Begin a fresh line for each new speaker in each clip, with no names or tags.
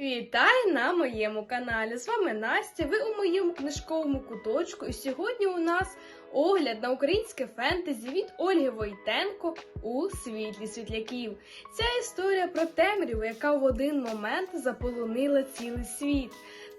Вітаю на моєму каналі. З вами Настя. Ви у моєму книжковому куточку. І сьогодні у нас огляд на українське фентезі від Ольги Войтенко у світлі світляків. Ця історія про темряву, яка в один момент заполонила цілий світ.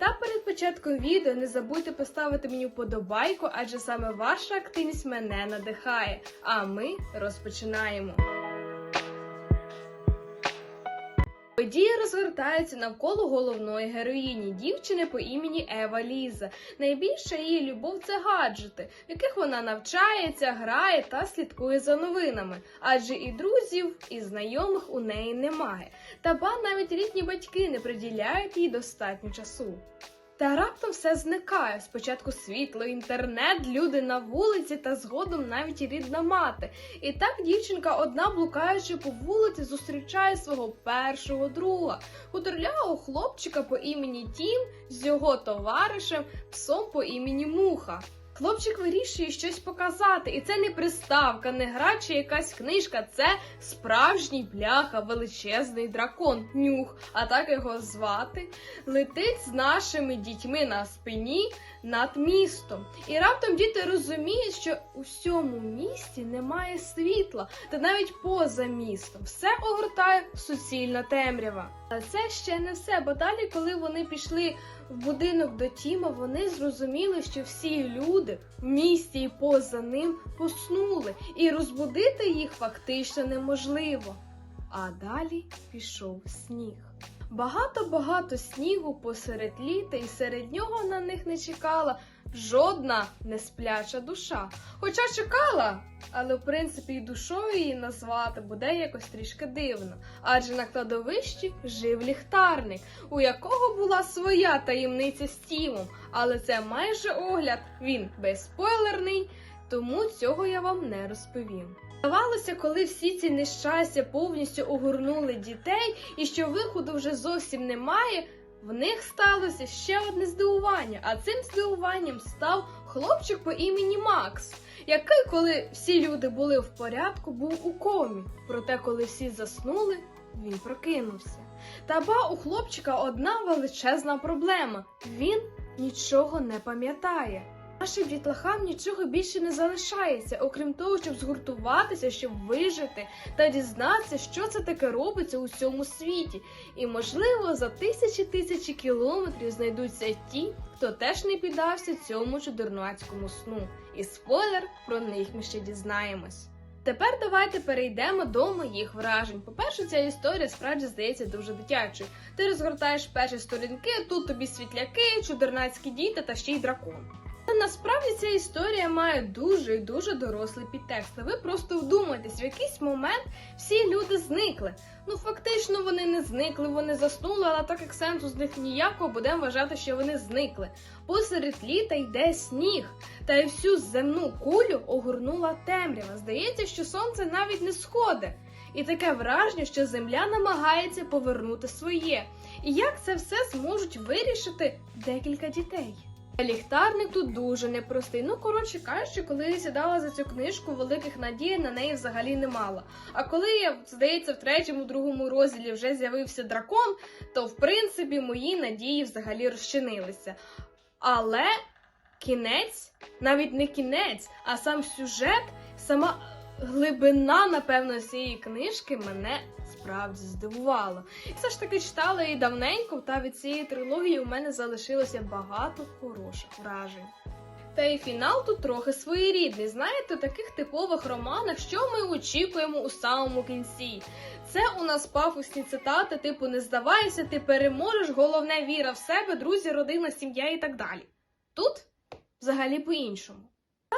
Та перед початком відео не забудьте поставити мені вподобайку, адже саме ваша активність мене надихає. А ми розпочинаємо. Події розгортаються навколо головної героїні, дівчини по імені Ева Ліза. Найбільша її любов це гаджети, в яких вона навчається, грає та слідкує за новинами. Адже і друзів, і знайомих у неї немає. Та ба навіть рідні батьки не приділяють їй достатньо часу. Та раптом все зникає. Спочатку світло, інтернет, люди на вулиці та згодом навіть рідна мати. І так дівчинка, одна блукаючи по вулиці, зустрічає свого першого друга, худорлявого хлопчика по імені Тім з його товаришем, псом по імені Муха. Хлопчик вирішує щось показати, і це не приставка, не гра чи якась книжка, це справжній бляха, величезний дракон, нюх, а так його звати, летить з нашими дітьми на спині над містом. І раптом діти розуміють, що у всьому місті немає світла, та навіть поза містом все огортає суцільна темрява. Але це ще не все, бо далі, коли вони пішли в будинок до Тіма, вони зрозуміли, що всі люди в місті і поза ним поснули, і розбудити їх фактично неможливо. А далі пішов сніг. Багато-багато снігу посеред літа, і серед нього на них не чекала жодна неспляча душа. Хоча чекала, але в принципі і душою її назвати буде якось трішки дивно. Адже на кладовищі жив ліхтарник, у якого була своя таємниця з Тімом. Але це майже огляд, він безспойлерний, тому цього я вам не розповім. Здавалося, коли всі ці нещастя повністю огорнули дітей, і що виходу вже зовсім немає, в них сталося ще одне здивування. А цим здивуванням став хлопчик по імені Макс, який, коли всі люди були в порядку, був у комі. Проте, коли всі заснули, він прокинувся. Та ба у хлопчика одна величезна проблема: він нічого не пам'ятає. Нашим дітлахам нічого більше не залишається, окрім того, щоб згуртуватися, щоб вижити та дізнатися, що це таке робиться у цьому світі. І, можливо, за тисячі тисячі кілометрів знайдуться ті, хто теж не піддався цьому чудернацькому сну. І спойлер про них ми ще дізнаємось. Тепер давайте перейдемо до моїх вражень. По-перше, ця історія справді здається дуже дитячою. Ти розгортаєш перші сторінки, тут тобі світляки, чудернацькі діти та ще й дракон. Насправді ця історія має дуже і дуже дорослий підтекст. Ви просто вдумайтесь, в якийсь момент всі люди зникли. Ну фактично вони не зникли, вони заснули, але так як сенсу з них ніякого, будемо вважати, що вони зникли. Посеред літа йде сніг, та й всю земну кулю огорнула темрява. Здається, що сонце навіть не сходить. І таке враження, що земля намагається повернути своє. І як це все зможуть вирішити декілька дітей? Ліхтарник тут дуже непростий. Ну, коротше кажучи, коли я сідала за цю книжку, великих надій на неї взагалі не мала. А коли я, здається, в третьому, другому розділі вже з'явився дракон, то в принципі мої надії взагалі розчинилися. Але кінець, навіть не кінець, а сам сюжет, сама глибина, напевно, цієї книжки мене справді здивувала. Все ж таки читала її давненько, та від цієї трилогії у мене залишилося багато хороших вражень. Та й фінал тут трохи своєрідний. Знаєте, у таких типових романах, що ми очікуємо у самому кінці. Це у нас пафосні цитати, типу не здавайся, ти переможеш, головне віра в себе, друзі, родина, сім'я і так далі. Тут взагалі по-іншому.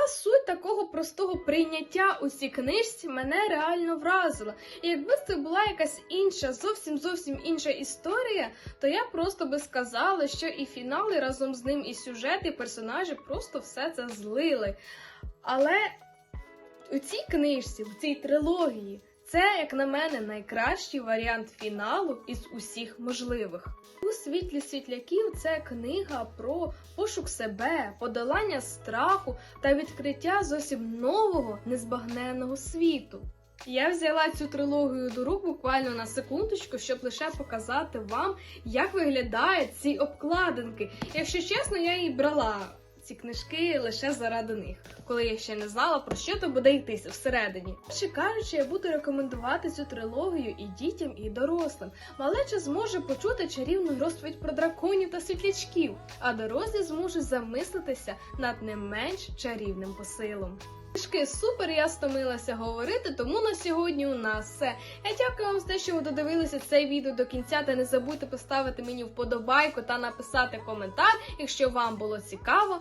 Суть такого простого прийняття у цій книжці мене реально вразила. І якби це була якась інша, зовсім зовсім інша історія, то я просто би сказала, що і фінали разом з ним, і сюжет, і персонажі просто все це злили. Але у цій книжці, в цій трилогії, це, як на мене, найкращий варіант фіналу із усіх можливих. У світлі світляків це книга про пошук себе, подолання страху та відкриття зовсім нового незбагненного світу. Я взяла цю трилогію до рук буквально на секундочку, щоб лише показати вам, як виглядають ці обкладинки. Якщо чесно, я і брала ці книжки лише заради них, коли я ще не знала про що то буде йтися всередині. Чи кажучи, я буду рекомендувати цю трилогію і дітям, і дорослим. Малеча зможе почути чарівну розповідь про драконів та світлячків, а дорослі зможуть замислитися над не менш чарівним посилом. Книжки супер, я стомилася говорити, тому на сьогодні у нас все. Я дякую вам за те, що ви додивилися це відео до кінця. Та не забудьте поставити мені вподобайку та написати коментар, якщо вам було цікаво.